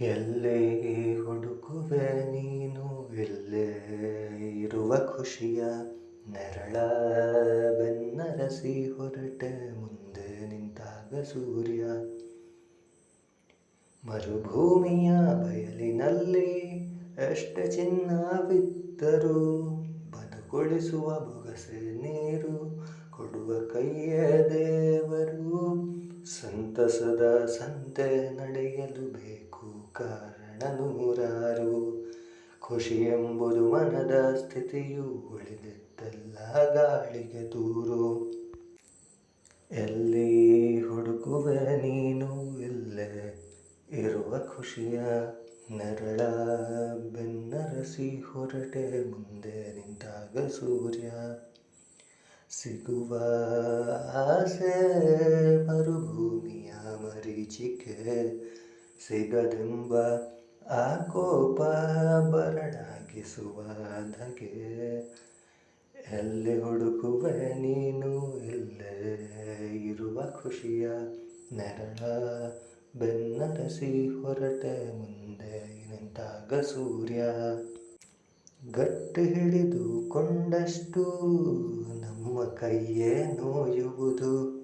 ಎಲ್ಲೇ ಹುಡುಕುವೆ ನೀನು, ಎಲ್ಲೇ ಇರುವ ಖುಷಿಯ ನೆರಳ ಬೆನ್ನರಸಿ ಹೊರಟೆ ಮುಂದೆ ನಿಂತಾಗ ಸೂರ್ಯ. ಮರುಭೂಮಿಯ ಬಯಲಿನಲ್ಲಿ ಎಷ್ಟು ಚಿನ್ನವಿದ್ದರೂ ಬದುಕುಳಿಸುವ ಬೊಗಸೆ ನೀರು ಕೊಡುವ ಕೈಯ ದೇವರು. ಸಂತಸದ ಸಂತೆ ನಡೆಯಲು ಬೇಕು. ಕಾರಣ ನೂರಾರು ಖುಷಿ ಎಂಬುದು ಮನದ ಸ್ಥಿತಿಯು ಉಳಿದಿದ್ದೆಲ್ಲ ಗಾಳಿಗೆ ದೂರು. ಎಲ್ಲಿ ಹುಡುಕುವೆ ನೀನು, ಇಲ್ಲೇ ಇರುವ ಖುಷಿಯ ನೆರಳ. ಬೆನ್ನರಸಿ ಹೊರಟೆ ಮುಂದೆ ನಿಂತಾಗ ಸೂರ್ಯ. ಸಿಗುವ ಆಸೆ ಮರುಭೂಮಿಯ ಮರೀಚಿಕೆ. ಸಿಗದೆಂಬ ಆ ಕೋಪ ಬರಡಾಗಿಸುವ ಧಗೆ. ಎಲ್ಲಿ ಹುಡುಕುವೆ ನೀನು, ಇಲ್ಲೇ ಇರುವ ಖುಷಿಯ ನೆರಳ. ಬೆನ್ನರಸಿ ಹೊರಟೆ ಮುಂದೆ ನಿಂತಾಗ ಸೂರ್ಯ. ಗಟ್ಟಿ ಹಿಡಿದುಕೊಂಡಷ್ಟು ನಮ್ಮ ಕೈಯೇ ನೋಯುವುದು.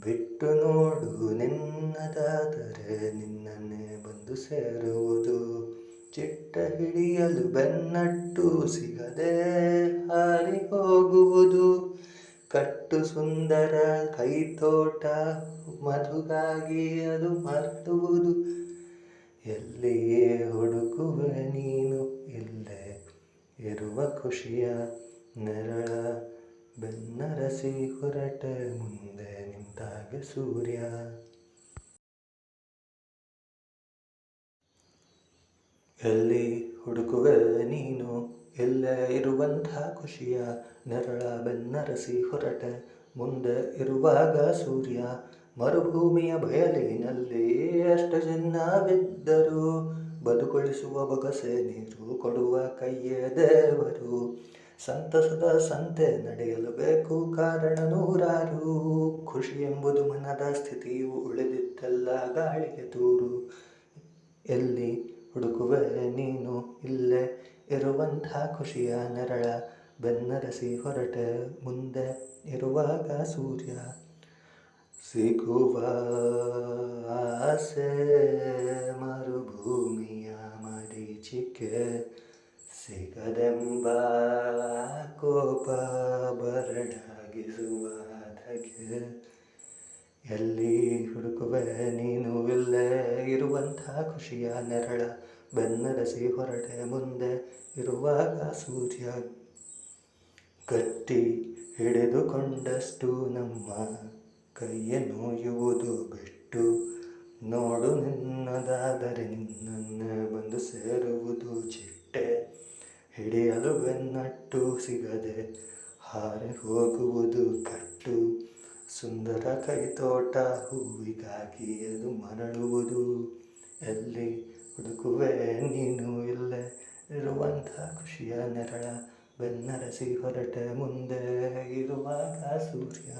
ಬಿಟ್ಟು ನೋಡು ನಿನ್ನದಾದರೆ ನಿನ್ನನ್ನೇ ಬಂದು ಸೇರುವುದು. ಚಿಟ್ಟ ಹಿಡಿಯಲು ಬೆನ್ನಟ್ಟು ಸಿಗದೆ ಹಾರಿ ಹೋಗುವುದು ಕಟ್ಟು ಸುಂದರ ಕೈತೋಟ ಮಧುಗಾಗಿ ಅದು ಮರಳುವುದು ಎಲ್ಲಿಯೇ ಹುಡುಕುವೆ ನೀನು, ಇಲ್ಲೇ ಇರುವ ಖುಷಿಯ ನೆರಳ ಬೆನ್ನರಸಿ ಹೊರಟೆ ಮುಂದೆ. ನಿಂತಾಗ ಸೂರ್ಯ. ಎಲ್ಲಿ ಹುಡುಕುವೆ ನೀನು, ಎಲ್ಲೇ ಇರುವಂಥ ಖುಷಿಯ ನೆರಳ ಬೆನ್ನರಸಿ ಹೊರಟ ಮುಂದೆ ಇರುವಾಗ ಸೂರ್ಯ. ಮರುಭೂಮಿಯ ಬಯಲಿನಲ್ಲಿ ಎಷ್ಟು ಬಿದ್ದರು ಬದುಕುಳಿಸುವ ಬೊಗಸೆ ನೀರು ಕೊಡುವ ಕೈಯೇ ದೇವರು. ಸಂತಸದ ಸಂತೆ ನಡೆಯಲು ಬೇಕು. ಕಾರಣ ನೂರಾರು. ಖುಷಿ ಎಂಬುದು ಮನದ ಸ್ಥಿತಿಯು ಉಳಿದಿದ್ದೆಲ್ಲ ಗಾಳಿಗೆ ದೂರು ಎಲ್ಲಿ ಹುಡುಕುವೆ ನೀನು? ಇಲ್ಲೇ ಇರುವಂಥ ಖುಷಿಯ ನೆರಳ ಬೆನ್ನರಸಿ ಹೊರಟೆ ಮುಂದೆ ಇರುವಾಗ ಸೂರ್ಯ ಸಿಗುವ ಆಸೆ ಮರುಭೂಮಿಯ ಮರೀಚಿಕೆ ಸಿಗದೆಂಬ ಕೋಪ ಬರಡಾಗಿಸುವ ಎಲ್ಲಿ ಹುಡುಕುವೆ ನೀನು ಇಲ್ಲೇ ಇರುವಂಥ ಖುಷಿಯ ನೆರಳ, ಬೆನ್ನರಸಿ ಹೊರಟೆ ಮುಂದೆ ಇರುವಾಗ ಸೂರ್ಯ. ಗಟ್ಟಿ ಹಿಡಿದುಕೊಂಡಷ್ಟು ನಮ್ಮ ಕೈಯ ನೋಯುವುದು ಬಿಟ್ಟು, ನೋಡು ನಿನ್ನದಾದರೆ ನಿನ್ನ ಬಂದು ಸೇರುವುದು ಚಿಟ್ಟೆ. ಹಿಡಿಯಲು ಬೆನ್ನಟ್ಟು ಸಿಗದೆ ಹಾರಿ ಹೋಗುವುದು ಕಟ್ಟು. ಸುಂದರ ಕೈತೋಟ ಹೂವಿಗಾಗಿ ಅದು ಮರಳುವುದು. ಎಲ್ಲಿ ಹುಡುಕುವೆ ನೀನು, ಇಲ್ಲೇ ಇರುವಂಥ ಖುಷಿಯ ನೆರಳ ಬೆನ್ನರಸಿ ಹೊರಟೆ ಮುಂದೆ ಇರುವಾಗ ಸೂರ್ಯ.